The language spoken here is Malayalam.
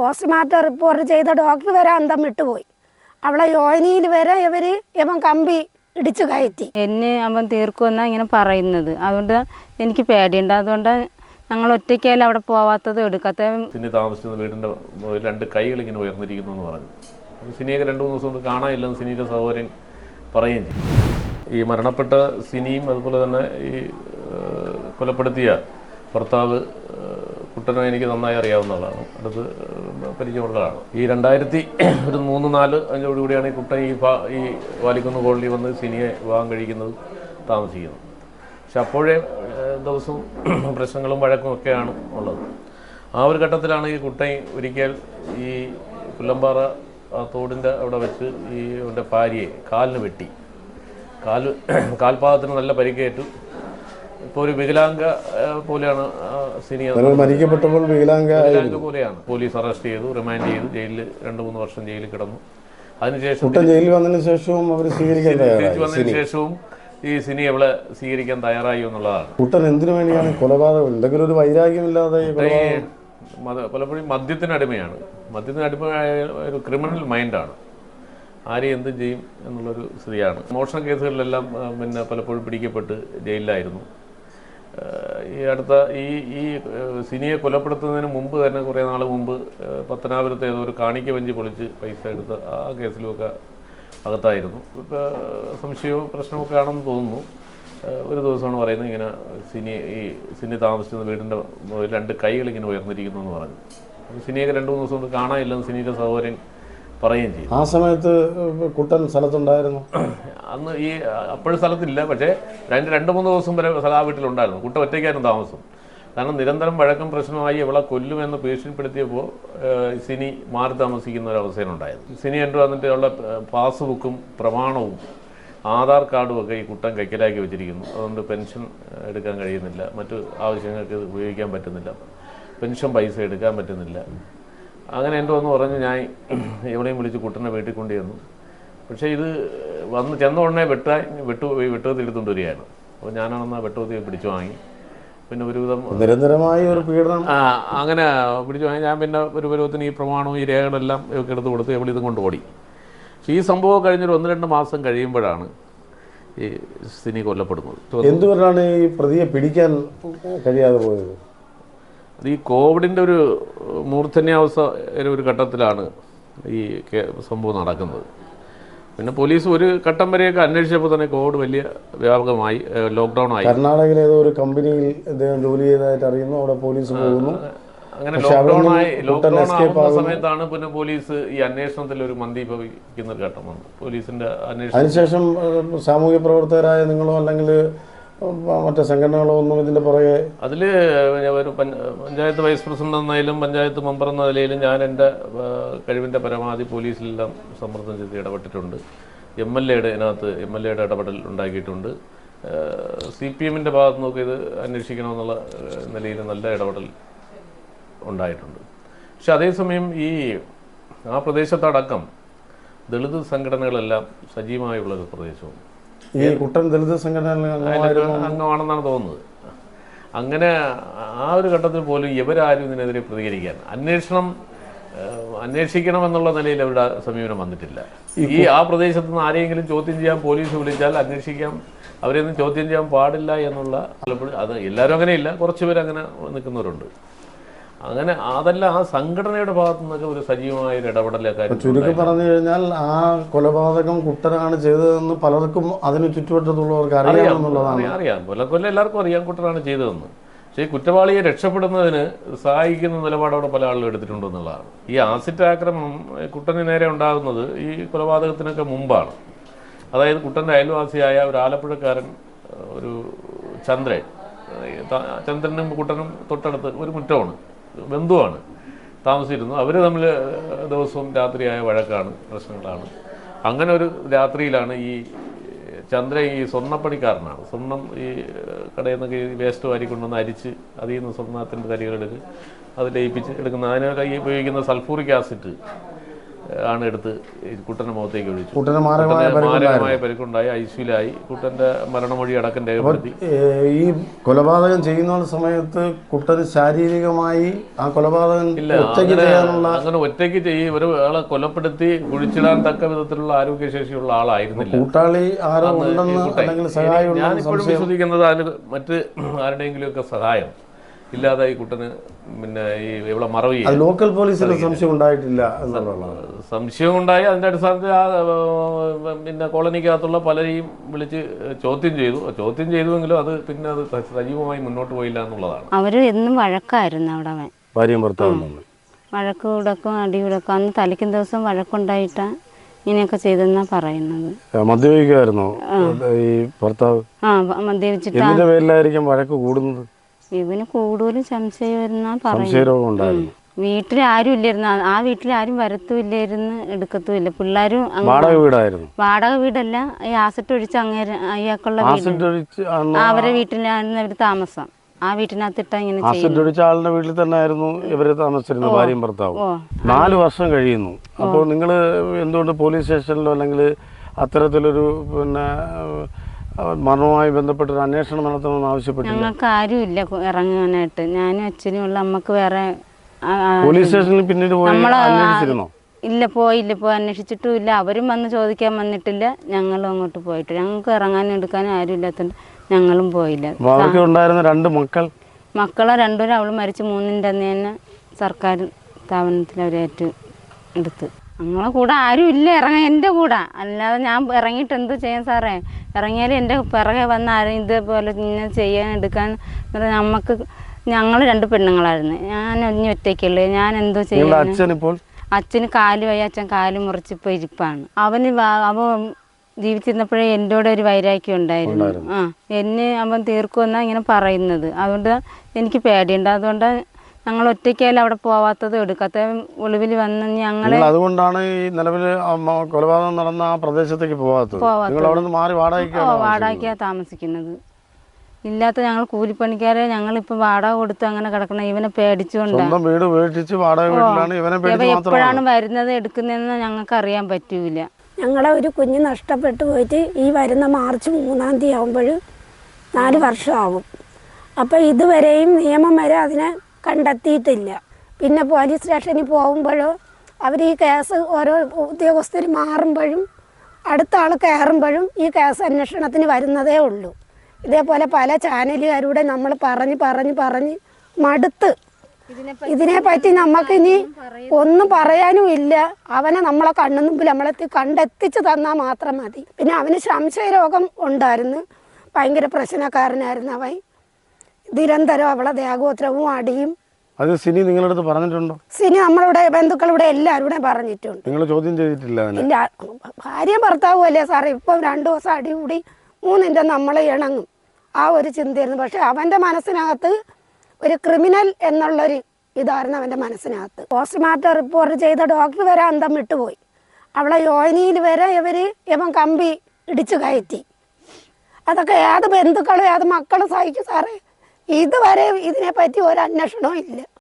പോസ്റ്റ്മോർട്ടം റിപ്പോർട്ട് ചെയ്ത ഡോക്ടർ വരെ അന്തം വിട്ടുപോയി. അവളെ യോനിയിൽ വരെ ഇവർ ഇവൻ കമ്പി ഇടിച്ചു കയറ്റി. എന്നെ അവൻ തീർക്കുമെന്നാണ് ഇങ്ങനെ പറയുന്നത്. അതുകൊണ്ട് എനിക്ക് പേടിയുണ്ട്. അതുകൊണ്ട് ഞങ്ങൾ ഒറ്റയ്ക്കല്ല അവിടെ പോവാത്തത് എടുക്കാത്ത. സിനി താമസിക്കുന്ന വീടിന്റെ രണ്ട് കൈകൾ ഇങ്ങനെ ഉയർന്നിരിക്കുന്നു എന്ന് പറഞ്ഞു. സിനിയൊക്കെ രണ്ട് മൂന്ന് ദിവസം കൊണ്ട് കാണാനില്ലെന്ന് സിനിയുടെ സഹോദരൻ പറയുകയും ചെയ്യും ഈ മരണപ്പെട്ട സിനിയും അതുപോലെ തന്നെ ഈ കൊലപ്പെടുത്തിയ ഭർത്താവ് കുട്ടനെ എനിക്ക് നന്നായി അറിയാവുന്നതാണ്. അടുത്ത് പരിചയമുള്ളതാണ്. ഈ രണ്ടായിരത്തി ഒരു മൂന്ന് നാല് അഞ്ചോട് കൂടിയാണ് ഈ കുട്ടൻ ഈ ഈ വാലിക്കുന്ന് കോളനി വന്ന് സിനിയെ വിവാഹം കഴിക്കുന്നത് താമസിക്കുന്നത്. പക്ഷെ അപ്പോഴേ ദിവസവും പ്രശ്നങ്ങളും വഴക്കും ഒക്കെയാണ് ഉള്ളത്. ആ ഒരു ഘട്ടത്തിലാണ് ഈ കുട്ടൈ ഒരിക്കൽ ഈ പുല്ലമ്പാറ തോടിന്റെ അവിടെ വെച്ച് ഈ അവന്റെ ഭാര്യയെ കാലിന് വെട്ടി. കാൽ കാൽപാദത്തിന് നല്ല പരിക്കേറ്റു. ഇപ്പോൾ ഒരു വികലാംഗ പോലെയാണ് സീനിയർ സിനിയ മരിക്കപ്പെട്ടപ്പോൾ വികലാംഗ വികലാംഗ പോലെയാണ്. പോലീസ് അറസ്റ്റ് ചെയ്തു റിമാൻഡ് ചെയ്തു ജയിലിൽ രണ്ട് മൂന്ന് വർഷം ജയിലിൽ കിടന്നു. അതിനുശേഷം ജയിലിൽ വന്നതിന് ശേഷവും അവർ സ്വീകരിക്കാൻ വന്നതിന് ശേഷവും ഈ സിനി അവളെ സ്വീകരിക്കാൻ തയ്യാറായി എന്നുള്ളതാണ്. കുട്ടൻ എന്തിനു വേണ്ടിയാണ് കൊലപാതകം? എന്തെങ്കിലും ഒരു വൈരാഗ്യമില്ലാതെ പലപ്പോഴും മദ്യത്തിന് അടിമയാണ്. മദ്യത്തിന് അടിമയായ ഒരു ക്രിമിനൽ മൈൻഡാണ്. ആരെയും എന്തും ചെയ്യും എന്നുള്ളൊരു സ്ഥിതിയാണ്. മോഷണ കേസുകളിലെല്ലാം പിന്നെ പലപ്പോഴും പിടിക്കപ്പെട്ട് ജയിലിലായിരുന്നു. ഈ അടുത്ത ഈ ഈ സിനിയെ കൊലപ്പെടുത്തുന്നതിന് മുമ്പ് തന്നെ കുറേ നാൾ മുമ്പ് പത്തനാപുരത്ത് ഏതോ ഒരു കാണിക്ക വഞ്ചി പൊളിച്ച് പൈസ എടുത്ത് ആ കേസിലുമൊക്കെ അകത്തായിരുന്നു. ഇപ്പോൾ സംശയവും പ്രശ്നമൊക്കെ ആണെന്ന് തോന്നുന്നു. ഒരു ദിവസമാണ് പറയുന്നത് ഇങ്ങനെ സിനി ഈ സിനി താമസിക്കുന്ന വീടിന്റെ രണ്ട് കൈകൾ ഇങ്ങനെ ഉയർന്നിരിക്കുന്നു എന്ന് പറഞ്ഞു. അപ്പോൾ സിനിയൊക്കെ രണ്ട് മൂന്ന് ദിവസം കൊണ്ട് കാണാനില്ലെന്ന് സിനിയുടെ സഹോദരൻ പറയുകയും ചെയ്തു. ആ സമയത്ത് കുട്ടൻ സ്ഥലത്തുണ്ടായിരുന്നു? അന്ന് ഈ അപ്പോഴും സ്ഥലത്തില്ല. പക്ഷേ രണ്ട് രണ്ട് മൂന്ന് ദിവസം വരെ സ്ഥലം ആ വീട്ടിലുണ്ടായിരുന്നു. കുട്ടൻ ഒറ്റയ്ക്കായിരുന്നു താമസം. കാരണം നിരന്തരം വഴക്കം പ്രശ്നമായി ഇവളെ കൊല്ലുമെന്ന് ഭീഷണിപ്പെടുത്തിയപ്പോൾ സിനി മാറി താമസിക്കുന്ന ഒരു അവസ്ഥയിലുണ്ടായത്. സിനി എന്റെ വന്നിട്ട് അവളുടെ പാസ്ബുക്കും പ്രമാണവും ആധാർ കാർഡും ഒക്കെ ഈ കുട്ടൻ കൈക്കലാക്കി വെച്ചിരിക്കുന്നു. അതുകൊണ്ട് പെൻഷൻ എടുക്കാൻ കഴിയുന്നില്ല. മറ്റു ആവശ്യങ്ങൾക്ക് ഉപയോഗിക്കാൻ പറ്റുന്നില്ല. പെൻഷൻ പൈസ എടുക്കാൻ പറ്റുന്നില്ല. അങ്ങനെ എന്റെ ഒന്ന് പറഞ്ഞ് ഞാൻ എവിടെയും വിളിച്ച് കുട്ടനെ വീട്ടിൽ കൊണ്ടുവന്നു പക്ഷേ ഇത് വന്ന് ചെന്ന ഉടനെ വെട്ടാൻ വെട്ടു വെട്ടുകത്തി എടുത്തുകൊണ്ട് വരികയാണ് അപ്പോൾ ഞാനാണെന്ന് വെട്ടുകത്തി പിടിച്ചു വാങ്ങി. പിന്നെ ഒരുവിധം നിരന്തരമായ ഒരു പീഡനം. ആ അങ്ങനെ പിടിച്ചു വാങ്ങി. ഞാൻ പിന്നെ ഒരു പരുവത്തിന് ഈ പ്രമാണവും ഈ രേഖകളെല്ലാം ഇവർക്ക് എടുത്ത് കൊടുത്ത് എവിടെ ഇതും കൊണ്ട് ഓടി. പക്ഷേ ഈ സംഭവം കഴിഞ്ഞൊരു ഒന്ന് രണ്ട് മാസം കഴിയുമ്പോഴാണ് ഈ സിനി കൊല്ലപ്പെടുന്നത്. എന്തുകൊണ്ടാണ് ഈ പ്രതിയെ പിടിക്കാൻ കഴിയാതെ പോയത്? ഈ കോവിഡിന്റെ ഒരു മൂർധന്യാവസ്ഥ ഒരു ഘട്ടത്തിലാണ് ഈ സംഭവം നടക്കുന്നത്. പിന്നെ പോലീസ് ഒരു ഘട്ടം വരെയൊക്കെ അന്വേഷിച്ചപ്പോൾ തന്നെ കോവിഡ് വലിയ വ്യാപകമായി ലോക്ക്ഡൗൺ ആയി. കർണാടകയിലെ ഏതോ ഒരു കമ്പനിയിൽ ഇദ്ദേഹം ജോലി ചെയ്തതായിട്ട് അറിയുന്നു. അവിടെ പോലീസ് പോകുന്നു. അങ്ങനെ ലോക്ക്ഡൗൺ ആയി ലോക്ക്ഡൗൺ ആവുന്ന സമയത്താണ് പിന്നെ പോലീസ് ഈ അന്വേഷണത്തിൽ ഒരു മന്ദീഭവിക്കുന്ന ഒരു ഘട്ടം വന്നു പോലീസിന്റെ അന്വേഷണം അതിനുശേഷം സാമൂഹ്യ പ്രവർത്തകരായ നിങ്ങളോ അല്ലെങ്കിൽ മറ്റു സംഘടനകളോ ഒന്നും ഇതിന്റെ പുറകെ അതിൽ ഒരു പഞ്ചായത്ത് വൈസ് പ്രസിഡന്റ് എന്നതിലും പഞ്ചായത്ത് മെമ്പർ എന്ന നിലയിലും ഞാൻ എന്റെ കഴിവിന്റെ പരമാവധി പോലീസിലെല്ലാം സമ്മർദ്ദം ചെയ്ത് ഇടപെട്ടിട്ടുണ്ട്. എം എൽ എയുടെ ഇതിനകത്ത് എം എൽ എയുടെ ഇടപെടൽ ഉണ്ടാക്കിയിട്ടുണ്ട്. സി പി എമ്മിന്റെ ഭാഗത്ത് നോക്കി ഇത് അന്വേഷിക്കണമെന്നുള്ള നിലയിൽ നല്ല ഇടപെടൽ ഉണ്ടായിട്ടുണ്ട്. പക്ഷെ അതേസമയം ഈ ആ പ്രദേശത്തടക്കം ദളിത് സംഘടനകളെല്ലാം സജീവമായുള്ളൊരു പ്രദേശവും ഈ കുട്ടൻ ദളിത് സംഘടനകളിൽ അംഗമാണെന്നാണ് തോന്നുന്നത്. അങ്ങനെ ആ ഒരു ഘട്ടത്തിൽ പോലും ഇവരാരും ഇതിനെതിരെ പ്രതികരിക്കാൻ അന്വേഷണം അന്വേഷിക്കണം എന്നുള്ള നിലയിൽ അവരുടെ സമീപനം വന്നിട്ടില്ല. ഈ ആ പ്രദേശത്ത് നിന്ന് ആരെയെങ്കിലും ചോദ്യം ചെയ്യാൻ പോലീസ് വിളിച്ചാൽ അന്വേഷിക്കാം. അവരെയൊന്നും ചോദ്യം ചെയ്യാൻ പാടില്ല എന്നുള്ള അത് എല്ലാവരും അങ്ങനെയില്ല. കുറച്ച് പേര് അങ്ങനെ നിൽക്കുന്നവരുണ്ട്. അങ്ങനെ അതല്ല ആ സംഘടനയുടെ ഭാഗത്തു നിന്നൊക്കെ ഒരു സജീവമായ ഒരു ഇടപെടലൊക്കെ ചുരുക്കി പറഞ്ഞു കഴിഞ്ഞാൽ ആ കൊലപാതകം കുട്ടനാണ് ചെയ്തതെന്ന് പലർക്കും അതിന് ചുറ്റുവട്ടത്തുള്ളവർക്ക് അറിയാമെന്നുള്ളതാണ് അറിയാം അറിയാം കൊല്ലക്കൊല്ലം എല്ലാവർക്കും അറിയാം കുട്ടനാണ് ചെയ്തതെന്ന്. പക്ഷേ ഈ കുറ്റവാളിയെ രക്ഷപ്പെടുന്നതിന് സഹായിക്കുന്ന നിലപാട് അവിടെ പല ആളുകളും എടുത്തിട്ടുണ്ടെന്നുള്ളതാണ് ഈ ആസിഡ് ആക്രമണം കുട്ടന് നേരെ ഉണ്ടാകുന്നത് ഈ കൊലപാതകത്തിനൊക്കെ മുമ്പാണ്. അതായത് കുട്ടന്റെ അയൽവാസിയായ ഒരു ആലപ്പുഴക്കാരൻ ഒരു ചന്ദ്രൻ. ചന്ദ്രനും കുട്ടനും തൊട്ടടുത്ത് ഒരു മുറ്റമാണ്. ബന്ധുവാണ്. താമസിച്ചിരുന്നു. അവർ തമ്മിൽ ദിവസവും രാത്രിയായ വഴക്കാണ് പ്രശ്നങ്ങളാണ്. അങ്ങനെ ഒരു രാത്രിയിലാണ് ഈ ചന്ദ്ര ഈ സ്വർണപ്പണിക്കാരനാണ്. സ്വർണം ഈ കടയിൽ നിന്നൊക്കെ വേസ്റ്റ് വാരി കൊണ്ടുവന്ന് അരിച്ച് അതിൽ നിന്ന് സ്വർണത്തിന്റെ തരികളെടുത്ത് അത് ലയിപ്പിച്ച് എടുക്കുന്ന അതിനൊക്കെ ഈ ഉപയോഗിക്കുന്ന സൾഫൂറിക് ആസിഡ് ആണ് എടുത്ത് കുട്ടന്റെ മുഖത്തേക്ക് ഒഴിച്ചു. കുട്ടന് മാരകമായ പരിക്കുണ്ടായി. ഐ സിയിലായി കുട്ടന്റെ മരണമൊഴി അടക്കം രേഖപ്പെടുത്തി. ഈ കൊലപാതകം ചെയ്യുന്ന സമയത്ത് കുട്ടൻ ശാരീരികമായി ആ കൊലപാതകം ഇല്ല അങ്ങനെ ഒറ്റയ്ക്ക് ചെയ്യും ഒരു ആളെ കൊലപ്പെടുത്തി കുഴിച്ചിടാൻ തക്ക വിധത്തിലുള്ള ആരോഗ്യശേഷിയുള്ള ആളായിരുന്നില്ല. കൂട്ടാളി ആരോ ഉണ്ടെന്ന് അല്ലെങ്കിൽ സഹായം ഞാനിപ്പോഴും വിശ്വസിക്കുന്നത് അതിന് മറ്റ് ആരുടെയെങ്കിലുമൊക്കെ സഹായം. ഇല്ലാതെ ഈ കുട്ടന് പിന്നെ ഈ ഇവിടെ മറവ് അത് ലോക്കൽ പോലീസിന് സംശയം ഉണ്ടായിട്ടില്ല എന്നുള്ളതാണ്. സംശയം ഉണ്ടായി. അതിന്റെ അടിസ്ഥാനത്തിൽ ആ പിന്നെ കോളനിക്കകത്തുള്ള പലരെയും വിളിച്ച് ചോദ്യം ചെയ്തു. ചോദ്യം ചെയ്തുവെങ്കിലും അത് പിന്നെ അത് സജീവമായി മുന്നോട്ട് പോയില്ല എന്നുള്ളതാണ്. അവർ എന്നും വഴക്കായിരുന്നു അവിടെ അവൻ. ഭാര്യയും ഭർത്താവും തമ്മിൽ. വഴക്ക് കൂടക്കും അടി കൂടക്കും അന്ന് തലയ്ക്കും ദിവസം വഴക്കുണ്ടായിട്ടാ ഇങ്ങനെയൊക്കെ ചെയ്തെന്നാ പറയുന്നത്. മദ്യപിക്കുമായിരുന്നോ ഈ ഭർത്താവ്? ആ മദ്യപിച്ചിട്ട്. എന്തിന്റെ പേരിലായിരിക്കും വഴക്ക് കൂടുന്നത്? ഇവന് കൂടുതലും സംശയം എന്നാ പറയുന്നത് വീട്ടിൽ ആരും ഇല്ലായിരുന്നു. ആ- വീട്ടിൽ ആരും വരത്തുമില്ലായിരുന്നു എടുക്കത്തുമില്ല. പിള്ളേരും വാടക വീടായിരുന്നു. വാടക വീടല്ല. ഈ ആസറ്റ് ഒഴിച്ച് അങ്ങേര് അയാൾക്കുള്ള അവരെ വീട്ടിലാണ് അവർ താമസം. ആ വീട്ടിനകത്തിട്ടാ ഇങ്ങനെ ആസിഡ് ഒഴിച്ച ആളുടെ വീട്ടിൽ തന്നെ ആയിരുന്നു ഇവരെ താമസിച്ചിരുന്നു ഭാര്യയും ഭർത്താവും. നാല് വർഷം കഴിയുന്നു. അപ്പോൾ നിങ്ങൾ എന്തുകൊണ്ട് പോലീസ് സ്റ്റേഷനിലോ അല്ലെങ്കിൽ അത്തരത്തിലൊരു പിന്നെ മരണവുമായി ബന്ധപ്പെട്ടൊരു അന്വേഷണം നടത്തണമെന്ന് ആവശ്യപ്പെട്ടു ഞങ്ങൾക്ക് ആരുമില്ല ഇറങ്ങാനായിട്ട്. ഞാനും അച്ഛനും ഉള്ള അമ്മയ്ക്ക് വേറെ പോലീസ് സ്റ്റേഷനിൽ പിന്നീട് പോയി അന്വേഷിച്ചിരുന്നോ? ഇല്ല പോയില്ല പോയി അന്വേഷിച്ചിട്ടും ഇല്ല അവരും വന്ന് ചോദിക്കാൻ വന്നിട്ടില്ല. ഞങ്ങളും അങ്ങോട്ട് പോയിട്ട്. ഞങ്ങൾക്ക് ഇറങ്ങാനും എടുക്കാനും ആരും ഇല്ലാത്തതുകൊണ്ട് ഞങ്ങളും പോയില്ല. ഉണ്ടായിരുന്ന രണ്ട് മക്കൾ? മക്കളെ രണ്ടുപേരും അവൾ മരിച്ച് മൂന്നിന്റെ അന്ന് തന്നെ സർക്കാർ സ്ഥാപനത്തിൽ അവരേറ്റ് എടുത്ത്. ഞങ്ങളെ കൂടെ ആരും ഇല്ല ഇറങ്ങാൻ എന്റെ കൂടെ. അല്ലാതെ ഞാൻ ഇറങ്ങിയിട്ട് എന്ത് ചെയ്യാൻ സാറേ? ഇറങ്ങിയാൽ എന്റെ പിറകെ വന്ന് ആരും ഇതേപോലെ ഇങ്ങനെ ചെയ്യാൻ എടുക്കാൻ. നമുക്ക് ഞങ്ങൾ രണ്ട് പെണ്ണുങ്ങളായിരുന്നു. ഞാൻ ഒന്നി ഒറ്റയ്ക്കുള്ളൂ ഞാൻ എന്തോ ചെയ്യുന്നു ചെയ്യാൻ അച്ഛന് കാൽ വയ്യ അച്ഛൻ കാൽ മുറിച്ചിപ്പോൾ ഇരിപ്പാണ്. അവന് അവൻ ജീവിച്ചിരുന്നപ്പോഴേ എന്റെ കൂടെ ഒരു വൈരാഗ്യം ഉണ്ടായിരുന്നു. ആ എന്നെ അവൻ തീർക്കുമെന്നാണ് ഇങ്ങനെ പറയുന്നത്. അതുകൊണ്ട് എനിക്ക് പേടിയുണ്ട്. അതുകൊണ്ട് ഞങ്ങൾ ഒറ്റയ്ക്കായാലും അവിടെ പോവാത്തത്? എടുക്കാത്ത ഒളിവിൽ വന്ന് ഞങ്ങൾ അതുകൊണ്ടാണ് ഈ നിലവിൽ കൊലപാതകം നടന്ന ആ പ്രദേശത്തേക്ക് പോവാത്തത്. നിങ്ങൾ അവിടെ നിന്ന് മാറി വാടകയ്ക്കാ താമസിക്കുന്നത്. ഇല്ലാത്ത ഞങ്ങൾ കൂലിപ്പണിക്കാരെ ഞങ്ങൾ ഇപ്പൊ വാടക കൊടുത്ത് അങ്ങനെ കിടക്കണം ഇവനെ പേടിച്ചുകൊണ്ടാണ് സ്വന്തം വീട് ഉപേക്ഷിച്ച് വാടക വീട്ടിലാണ് ഇവനെ എപ്പോഴാണ് വരുന്നത് എടുക്കുന്നതെന്ന് ഞങ്ങൾക്ക് അറിയാൻ പറ്റൂല. ഞങ്ങളെ ഒരു കുഞ്ഞ് നഷ്ടപ്പെട്ടു പോയിട്ട് ഈ വരുന്ന മാർച്ച് മൂന്നാം തീയതി ആകുമ്പോൾ നാല് വർഷമാവും. അപ്പോൾ ഇതുവരെയും നിയമം വരെ അതിനെ കണ്ടെത്തിയിട്ടില്ല. പിന്നെ പോലീസ് സ്റ്റേഷനിൽ പോകുമ്പോഴോ അവർ ഈ കേസ് ഓരോ ഉദ്യോഗസ്ഥർ മാറുമ്പോഴും അടുത്ത ആൾ കയറുമ്പോഴും ഈ കേസ് അന്വേഷണത്തിന് വരുന്നതേ ഉള്ളൂ. ഇതേപോലെ പല ചാനലുകാരൂടെ നമ്മൾ പറഞ്ഞ് പറഞ്ഞ് പറഞ്ഞ് മടുത്ത്. ഇതിനെപ്പറ്റി നമുക്കിനി ഒന്നും പറയാനും ഇല്ല. അവനെ നമ്മളെ കണ്ണു മുമ്പിൽ നമ്മളെത്തി കണ്ടെത്തിച്ചു തന്നാൽ മാത്രം മതി. പിന്നെ അവന് സംശയരോഗം ഉണ്ടായിരുന്നു. ഭയങ്കര പ്രശ്നക്കാരനായിരുന്നു അവൻ. നിരന്തരം അവളെ ദേഹോത്രവും അടിയും. അത് സിനി നിങ്ങളുടെ അടുത്ത് പറഞ്ഞിട്ടുണ്ടോ? സിനി നമ്മളുടെ ബന്ധുക്കളുടെ എല്ലാവരും പറഞ്ഞിട്ടുണ്ട്. നിങ്ങൾ ചോദ്യം ചെയ്തിട്ടില്ല ഇല്ല ഭാര്യയും ഭർത്താവും അല്ലേ സാറേ? ഇപ്പം രണ്ടു ദിവസം അടി കൂടി മൂന്നിന്റെ നമ്മൾ ഇണങ്ങും. ആ ഒരു ചിന്തയായിരുന്നു. പക്ഷെ അവന്റെ മനസ്സിനകത്ത് ഒരു ക്രിമിനൽ എന്നുള്ളൊരു ഇതായിരുന്നു അവന്റെ മനസ്സിനകത്ത്. പോസ്റ്റ്മോർട്ടം റിപ്പോർട്ട് ചെയ്ത ഡോക്ടർ വരെ അന്തം വിട്ടുപോയി. അവളെ യോനിയിൽ വരെ ഇവർ ഇവൻ കമ്പി ഇടിച്ചു കയറ്റി. അതൊക്കെ ഏത് ബന്ധുക്കളും ഏത് മക്കളും സഹിക്കും സാറേ? ഇതുവരെ ഇതിനെപ്പറ്റി ഒരു അന്വേഷണവും ഇല്ല.